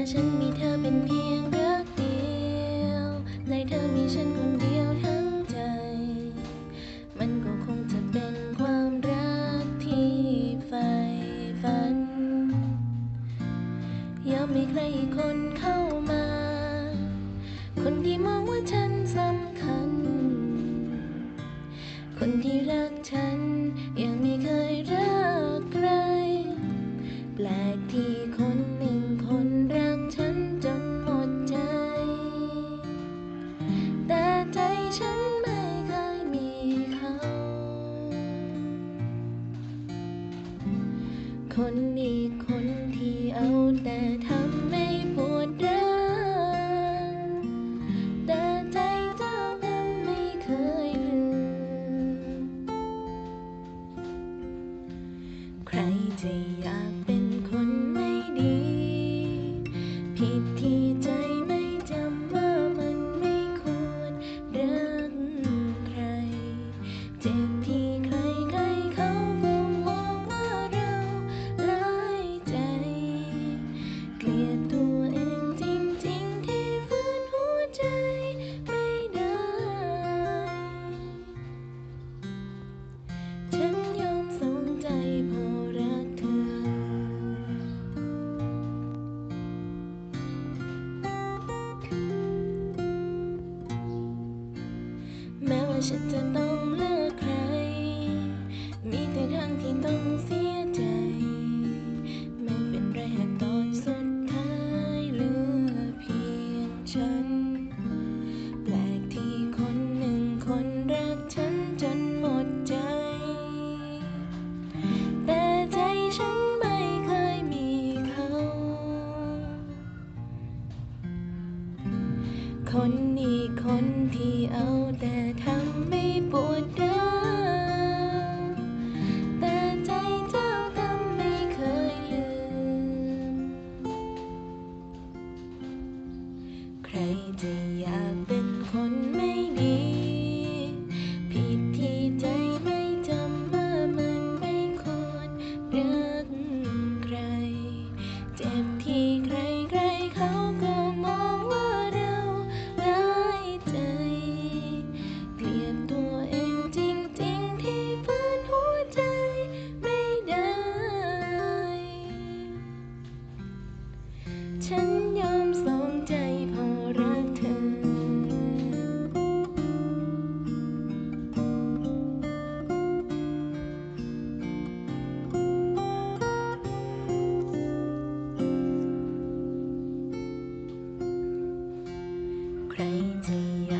อฉันมีเธอเป็นเพียงรักเดียว ในเธอมีฉันคนเดียว คนดีคนที่เอาแต่ทำให้ปวดร้าวแต่ใจเจ้านั้นไม่เคยลืม ใครจะอยากเป็น ฉันจะต้องเลิกใคร มีแต่ทางที่ต้องเสียใจ ไม่เป็นไรหากตอนสุดท้ายเหลือเพียงฉัน แปลกที่คนหนึ่งคนรักฉันจนหมดใจ แต่ใจฉันไม่เคยมีเขา คนอีกคนที่เอาแต่ทำ วดร้าวแต่ใจเจ้าทำไม่เคยลืม ใครจะอยากเป็น ใ